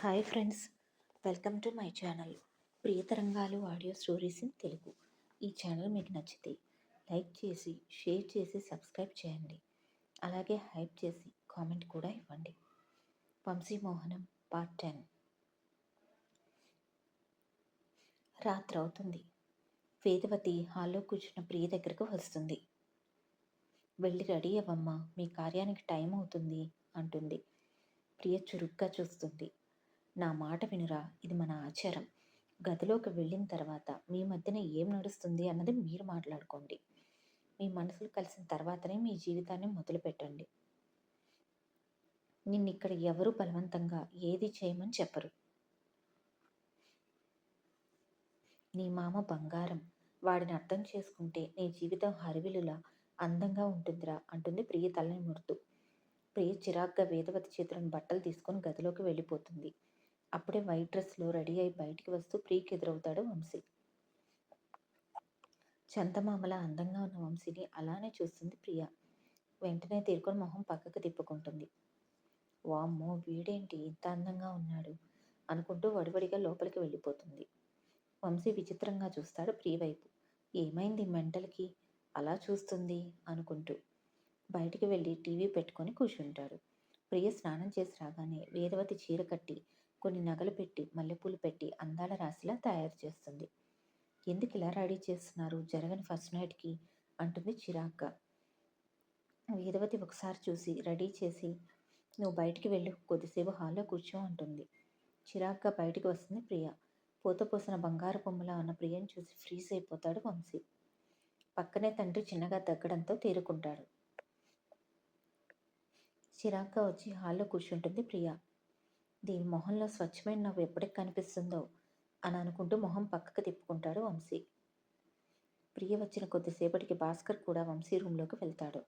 Hi friends welcome to my channel. ప్రియతరంగాలు audio stories in Telugu. ఈ channel మీకు నచ్చితే like చేసి షేర్ చేసి సబ్స్క్రైబ్ చేయండి. అలాగే హైప్ చేసి కామెంట్ కూడా ఇవ్వండి. వంశీమోహనం పార్ట్ టెన్. రాత్రి అవుతుంది. వేదవతి హాల్లో కూర్చున్న ప్రియ దగ్గరకు వస్తుంది. వెళ్ళి రెడీ అవ్వమ్మా మీ కార్యానికి టైం అవుతుంది అంటుంది. ప్రియ చురుగ్గా చూస్తుంది. నా మాట వినురా ఇది మన ఆచారం. గదిలోకి వెళ్ళిన తర్వాత మీ మధ్యన ఏం నడుస్తుంది అన్నది మీరు మాట్లాడుకోండి. మీ మనసులు కలిసిన తర్వాతనే మీ జీవితాన్ని మొదలు పెట్టండి నిన్ను ఇక్కడ ఎవరు బలవంతంగా ఏది చేయమని చెప్పరు. నీ మామ బంగారం వాడిని అర్థం చేసుకుంటే నీ జీవితం హరివిలులా అందంగా ఉంటుందిరా అంటుంది ప్రియ తలని ముడుతూ. ప్రియ చిరాగ్గా వేదవతి చేతులను బట్టలు తీసుకొని గదిలోకి వెళ్ళిపోతుంది. అప్పుడే వైట్ డ్రెస్లో రెడీ అయి బయటికి వస్తూ ప్రియకి ఎదురవుతాడు వంశీ. చందమామల అందంగా ఉన్న వంశీని అలానే చూస్తుంది ప్రియ. వెంటనే తీరుకొని మొహం పక్కకు తిప్పుకుంటుంది. వామ్మో వీడేంటి ఇంత అందంగా ఉన్నాడు? అనుకుంటూ వడివడిగా లోపలికి వెళ్ళిపోతుంది. వంశీ విచిత్రంగా చూస్తాడు ప్రియ వైపు. ఏమైంది మెంటల్కి? అలా చూస్తుంది? అనుకుంటూ. బయటికి వెళ్ళి టీవీ పెట్టుకొని కూర్చుంటాడు. ప్రియ స్నానం చేసి రాగానే వేదవతి చీర కట్టి కొన్ని నగలు పెట్టి మల్లెపూలు పెట్టి అందాల రాశిలా తయారు చేస్తుంది. ఎందుకు ఇలా రెడీ చేస్తున్నారు? జరగని ఫస్ట్ నైట్కి అంటుంది చిరాగ్గా. వేదవతి ఒకసారి చూసి రెడీ చేసి నువ్వు బయటికి వెళ్ళు కొద్దిసేపు హాల్లో కూర్చో అంటుంది. చిరాగ్గా బయటికి వస్తుంది ప్రియ. పూత పోసిన బంగారు బొమ్మలా ఉన్న ప్రియను చూసి ఫ్రీజ్ అయిపోతాడు వంశీ. పక్కనే తండ్రి చిన్నగా తగ్గడంతో తేరుకుంటాడు. చిరాగ్గా వచ్చి హాల్లో కూర్చుంటుంది ప్రియ. దీని మొహంలో స్వచ్ఛమైన నవ్వు ఎప్పటికి కనిపిస్తుందో అని అనుకుంటూ మొహం పక్కకు తిప్పుకుంటాడు వంశీ. ప్రియ వచ్చిన కొద్దిసేపటికి భాస్కర్ కూడా వంశీ రూమ్లోకి వెళ్తాడు.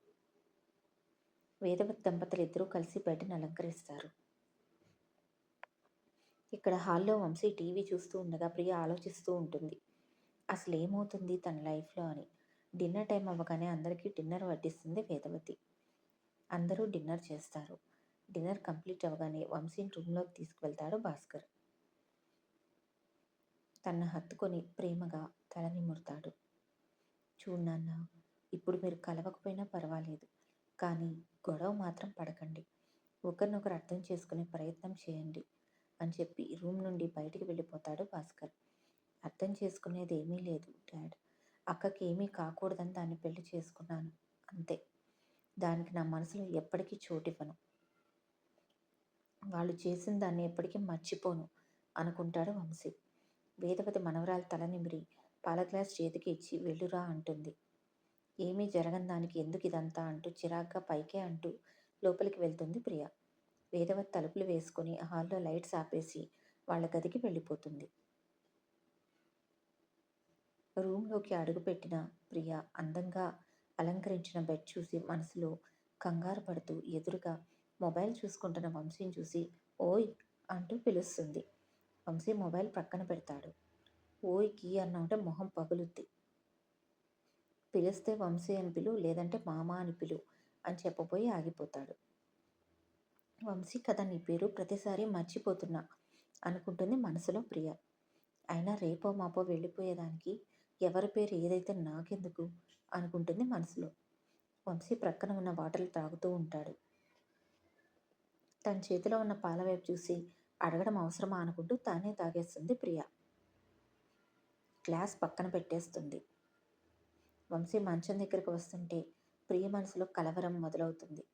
వేదవత్ దంపతులు ఇద్దరూ కలిసి బెడ్ని అలంకరిస్తారు. ఇక్కడ హాల్లో వంశీ టీవీ చూస్తూ ఉండగా ప్రియ ఆలోచిస్తూ ఉంటుంది. అసలు ఏమవుతుంది తన లైఫ్లో అని. డిన్నర్ టైం అవ్వగానే అందరికీ డిన్నర్ వడ్డిస్తుంది వేదవతి అందరూ డిన్నర్ చేస్తారు. డిన్నర్ కంప్లీట్ అవ్వగానే వంశీని రూమ్లోకి తీసుకువెళ్తాడు భాస్కర్. తన హత్తుకొని ప్రేమగా తల నిమురుతాడు. చూడు ఇప్పుడు మీరు కలవకపోయినా పర్వాలేదు కానీ గొడవ మాత్రం పడకండి. ఒకరినొకరు అర్థం చేసుకునే ప్రయత్నం చేయండి అని చెప్పి రూమ్ నుండి బయటికి వెళ్ళిపోతాడు భాస్కర్. అర్థం చేసుకునేది ఏమీ లేదు డాడ్. అక్కకి ఏమీ కాకూడదని దాన్ని పెళ్ళి చేసుకున్నాను అంతే. దానికి నా మనసులో ఎప్పటికీ చోటివ్వను. వాళ్ళు చేసిన దాన్ని ఎప్పటికీ మర్చిపోను అనుకుంటాడు వంశీ. వేదవతి మనవరాలు తల నిమిరి పాల గ్లాస్ చేతికి ఇచ్చి వెళ్ళురా అంటుంది. ఏమీ జరగని దానికి ఎందుకు ఇదంతా? అంటూ చిరాగ్గా పైకే అంటూ లోపలికి వెళ్తుంది ప్రియ. వేదవతి తలుపులు వేసుకొని హాల్లో లైట్స్ ఆపేసి వాళ్ళ గదికి వెళ్ళిపోతుంది. రూమ్లోకి అడుగుపెట్టిన ప్రియ అందంగా అలంకరించిన బెడ్ చూసి మనసులో కంగారు పడుతూ ఎదురుగా మొబైల్ చూసుకుంటున్న వంశీని చూసి ఓయ్ అంటూ పిలుస్తుంది. వంశీ మొబైల్ ప్రక్కన పెడతాడు. ఓయ్ కీ అన్నంటే మొహం పగులుద్ది. పిలిస్తే వంశీ అని పిలు లేదంటే మామ అని పిలు అని చెప్పబోయి ఆగిపోతాడు. వంశీ కథ నీ పేరు ప్రతిసారి మర్చిపోతున్నా అనుకుంటుంది మనసులో ప్రియ. అయినా రేపో మాపో వెళ్ళిపోయేదానికి ఎవరి పేరు ఏదైతే నాకెందుకు అనుకుంటుంది మనసులో. వంశీ ప్రక్కన ఉన్న వాటర్లు తాగుతూ ఉంటాడు. తన చేతిలో ఉన్న పాల వైపు చూసి అడగడం అవసరమా అనుకుంటూ తానే తాగేస్తుంది ప్రియ. గ్లాస్ పక్కన పెట్టేస్తుంది. వంశీ మంచం దగ్గరికి వస్తుంటే ప్రియ మనసులో కలవరం మొదలవుతుంది.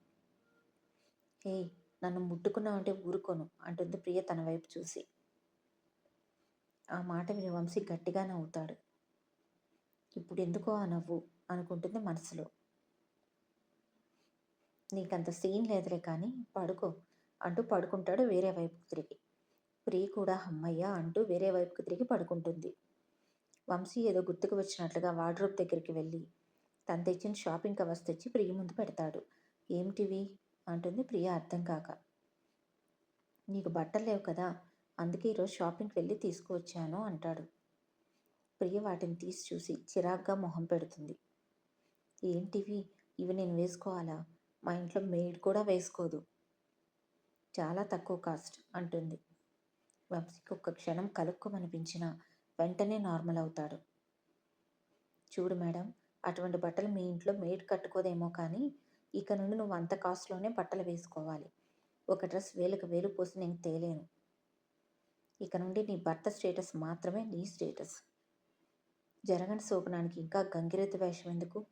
ఏ నన్ను ముట్టుకున్నావంటే ఊరుకోను అంటుంది ప్రియ తన వైపు చూసి. ఆ మాట విని వంశీ గట్టిగా నవ్వుతాడు. ఇప్పుడు ఎందుకో ఆ నవ్వు అనుకుంటుంది మనసులో. నీకంత సీన్ లేదులే కానీ పడుకో అంటూ పడుకుంటాడు వేరే వైపుకు తిరిగి. ప్రియ కూడా అమ్మయ్య అంటూ వేరే వైపుకు తిరిగి పడుకుంటుంది. వంశీ ఏదో గుర్తుకు వచ్చినట్లుగా వార్డ్రోబ్ దగ్గరికి వెళ్ళి తను తెచ్చిన షాపింగ్ కవర్స్ తెచ్చి ప్రియ ముందు పెడతాడు. ఏమిటివి? అంటుంది ప్రియ అర్థం కాక. నీకు బట్టలు లేవు కదా అందుకే ఈరోజు షాపింగ్కి వెళ్ళి తీసుకువచ్చాను అంటాడు. ప్రియ వాటిని తీసి చూసి చిరాగ్గా మొహం పెడుతుంది. ఏంటివి? ఇవి నేను వేసుకోవాలా? మా ఇంట్లో మెయిడ్ కూడా వేసుకోదు. చాలా తక్కువ కాస్ట్ అంటుంది. వంశీకి ఒక్క క్షణం కలుక్కుమనిపించినా వెంటనే నార్మల్ అవుతాడు. చూడు మేడం అటువంటి బట్టలు మీ ఇంట్లో మేడ్ కట్టుకోదేమో కానీ ఇక నుండి నువ్వు అంత కాస్ట్లోనే బట్టలు వేసుకోవాలి. ఒక డ్రెస్ వేలకు వేలు పోసి నేను తేలేను. ఇక నుండి నీ భర్త స్టేటస్ మాత్రమే నీ స్టేటస్. జరగని శోభనానికి ఇంకా గంగిరెద్దు వేషం ఎందుకు?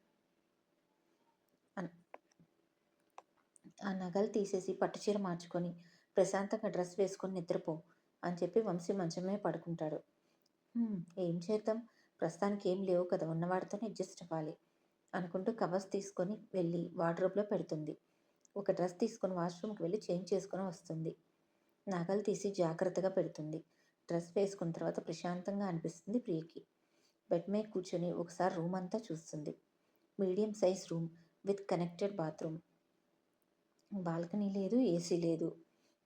ఆ నగలు తీసేసి పట్టుచీర మార్చుకొని ప్రశాంతంగా డ్రెస్ వేసుకొని నిద్రపో అని చెప్పి వంశీ మంచమే పడుకుంటాడు. ఏం చేద్దాం? ప్రస్తుతానికి ఏం లేవు కదా ఉన్నవాడితోనే అడ్జస్ట్ అవ్వాలి అనుకుంటూ కవర్స్ తీసుకొని వెళ్ళి వార్డ్రోబ్లో పెడుతుంది. ఒక డ్రెస్ తీసుకొని వాష్రూమ్కి వెళ్ళి చేంజ్ చేసుకొని వస్తుంది. నగలు తీసి జాగ్రత్తగా పెడుతుంది. డ్రెస్ వేసుకున్న తర్వాత ప్రశాంతంగా అనిపిస్తుంది ప్రియకి. బెడ్ మీద కూర్చొని ఒకసారి రూమ్ అంతా చూస్తుంది. Medium size room with connected bathroom. Balcony లేదు ఏసీ లేదు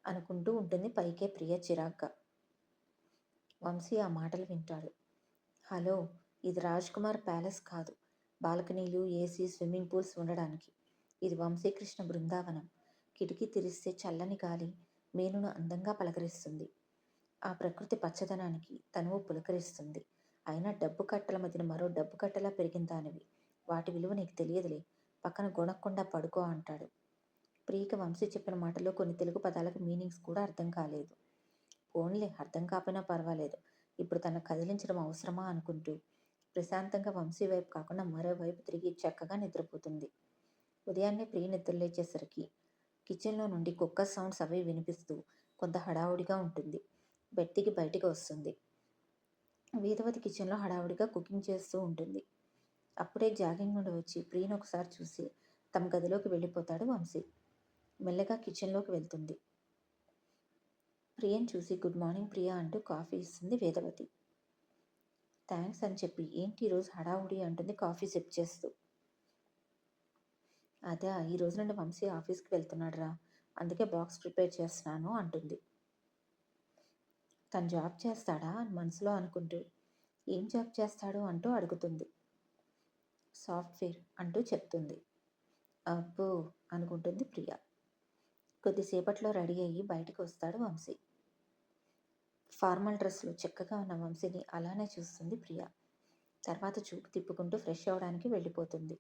అనుకుంటూ ఉంటుంది. పైకే ప్రియ చిరాగ్గా. వంశీ ఆ మాటలు వింటాడు. హలో ఇది రాజ్ కుమార్ ప్యాలెస్ కాదు. బాల్కనీలు ఏసీ స్విమ్మింగ్ పూల్స్ ఉండడానికి. ఇది వంశీకృష్ణ బృందావనం. కిటికీ తెరిస్తే చల్లని గాలి మేనును అందంగా పలకరిస్తుంది. ఆ ప్రకృతి పచ్చదనానికి తనువు పులకరిస్తుంది. అయినా డబ్బు కట్టల మధ్యన మరో డబ్బు కట్టలా పెరిగిన దానివి. వాటి విలువ నీకు తెలియదులే. పక్కన గుణకుండా పడుకో అంటాడు. ప్రియక వంశీ చెప్పిన మాటలో కొన్ని తెలుగు పదాలకు మీనింగ్స్ కూడా అర్థం కాలేదు. ఓన్లీ అర్థం కాకపోయినా పర్వాలేదు. ఇప్పుడు తన కదిలించడం అవసరమా అనుకుంటూ ప్రశాంతంగా వంశీ వైపు కాకుండా మరోవైపు తిరిగి చక్కగా నిద్రపోతుంది. ఉదయాన్నే ప్రియ నిద్రలేచేసరికి కిచెన్లో నుండి కుక్క సౌండ్స్ అవి వినిపిస్తూ కొంత హడావుడిగా ఉంటుంది. బెట్టికి బయటికి వస్తుంది. వేదవతి కిచెన్లో హడావుడిగా కుకింగ్ చేస్తూ ఉంటుంది. అప్పుడే జాగింగ్ నుండి వచ్చి ప్రియను ఒకసారి చూసి తమ గదిలోకి వెళ్ళిపోతాడు వంశీ. మెల్లగా కిచెన్లోకి వెళ్తుంది. ప్రియని చూసి గుడ్ మార్నింగ్ ప్రియా అంటూ కాఫీ ఇస్తుంది వేదవతి. థ్యాంక్స్ అని చెప్పి ఏంటి ఈరోజు హడావుడి అంటుంది కాఫీ సిప్ చేస్తూ. అదే ఈ రోజు నుండి వంశీ ఆఫీస్కి వెళ్తున్నాడు రా అందుకే బాక్స్ ప్రిపేర్ చేస్తున్నాను అంటుంది. తను జాబ్ చేస్తాడా అని మనసులో అనుకుంటూ ఏం జాబ్ చేస్తాడు అంటూ అడుగుతుంది. సాఫ్ట్వేర్ అంటూ చెప్తుంది. అబ్బో అనుకుంటుంది ప్రియా. కొద్దిసేపట్లో రెడీ అయ్యి బయటకు వస్తాడు వంశీ. ఫార్మల్ డ్రెస్లో చక్కగా ఉన్న వంశీని అలానే చూస్తుంది ప్రియ. తర్వాత చూపు తిప్పుకుంటూ ఫ్రెష్ అవడానికి వెళ్ళిపోతుంది.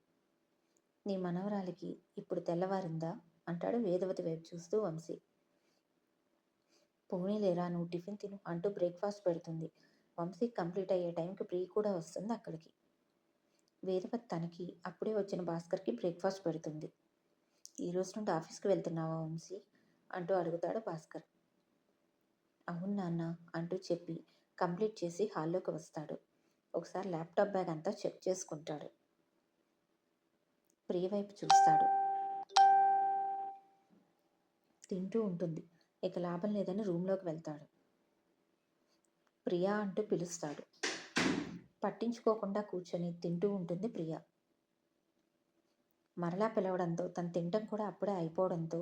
నీ మనవరాలికి ఇప్పుడు తెల్లవారిందా? అంటాడు వేదవతి వైపు చూస్తూ వంశీ. పోనీలేరా నువ్వు టిఫిన్ తిను అంటూ బ్రేక్ఫాస్ట్ పెడుతుంది. వంశీ కంప్లీట్ అయ్యే టైంకి ప్రియ కూడా వస్తుంది అక్కడికి. వేదవతి తనకి అప్పుడే వచ్చిన భాస్కర్కి బ్రేక్ఫాస్ట్ పెడుతుంది. ఈ రోజు నుండి ఆఫీస్కి వెళ్తున్నావా వంశీ? అంటూ అడుగుతాడు భాస్కర్. అవును నాన్న అంటూ చెప్పి కంప్లీట్ చేసి హాల్లోకి వస్తాడు. ఒకసారి ల్యాప్టాప్ బ్యాగ్ అంతా చెక్ చేసుకుంటాడు. ప్రియ వైపు చూస్తాడు. తింటూ ఉంటుంది. ఇక లాభం లేదని రూమ్లోకి వెళ్తాడు. ప్రియా అంటూ పిలుస్తాడు. పట్టించుకోకుండా కూర్చొని తింటూ ఉంటుంది ప్రియా. మరలా పిలవడంతో తను తినడం కూడా అప్పుడే అయిపోవడంతో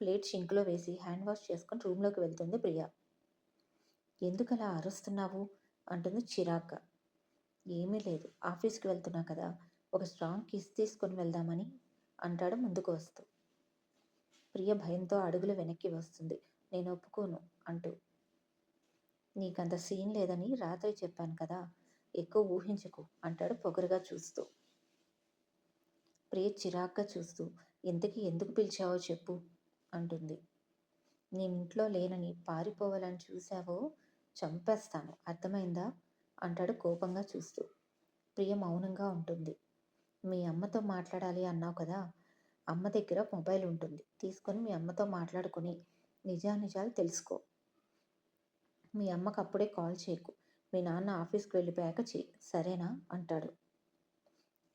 ప్లేట్ షింక్లో వేసి హ్యాండ్ వాష్ చేసుకుని రూమ్లోకి వెళ్తుంది ప్రియా. ఎందుకు అలా అరుస్తున్నావు? అంటుంది చిరాగ్గా. ఏమీ లేదు ఆఫీస్కి వెళ్తున్నా కదా ఒక స్ట్రాంగ్ కిస్ తీసుకొని వెళ్దామని అంటాడు ముందుకు వస్తూ. ప్రియ భయంతో అడుగులు వెనక్కి వస్తుంది. నేను ఒప్పుకోను అంటూ. నీకంత సీన్ లేదని రాత్రి చెప్పాను కదా ఎక్కువ ఊహించకు అంటాడు పొగరుగా చూస్తూ. ప్రియ చిరాగ్గా చూస్తూ ఇంతకీ ఎందుకు పిలిచావో చెప్పు అంటుంది. నేను ఇంట్లో లేనని పారిపోవాలని చూసావో చంపేస్తాను. అర్థమైందా? అంటాడు కోపంగా చూస్తూ. ప్రియ మౌనంగా ఉంటుంది. మీ అమ్మతో మాట్లాడాలి అన్నావు కదా? అమ్మ దగ్గర మొబైల్ ఉంటుంది. తీసుకొని మీ అమ్మతో మాట్లాడుకొని నిజానిజాలు తెలుసుకో. మీ అమ్మకు అప్పుడే కాల్ చేయకు. మీ నాన్న ఆఫీస్కి వెళ్ళిపోయాక చేయి. సరేనా? అంటాడు.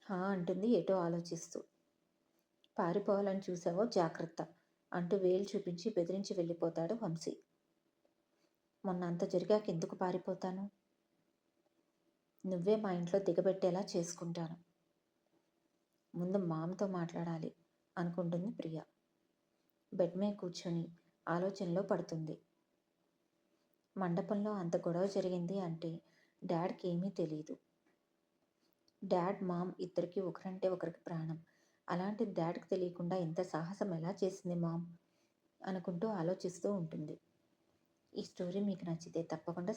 హా అంటుంది ఏటో ఆలోచిస్తూ. పారిపోవాలని చూసావో జాగ్రత్త అంటూ వేలు చూపించి బెదిరించి వెళ్ళిపోతాడు వంశీ. మొన్న అంత జరిగాక ఎందుకు పారిపోతాను? నువ్వే మా ఇంట్లో దిగబెట్టేలా చేసుకుంటాను. ముందు మామతో మాట్లాడాలి అనుకుంటుంది ప్రియ. బెడ్ మీద కూర్చొని ఆలోచనలో పడుతుంది. మండపంలో అంత గొడవ జరిగింది అంటే డాడ్కి ఏమీ తెలియదు డాడ్ మామ్ ఇద్దరికి ఒకరంటే ఒకరికి ప్రాణం. అలాంటి డాడ్కి తెలియకుండా ఇంత సాహసం ఎలా చేసింది మామ్? అనుకుంటూ ఆలోచిస్తూ ఉంటుంది. ఈ స్టోరీ మీకు నచ్చితే తప్పకుండా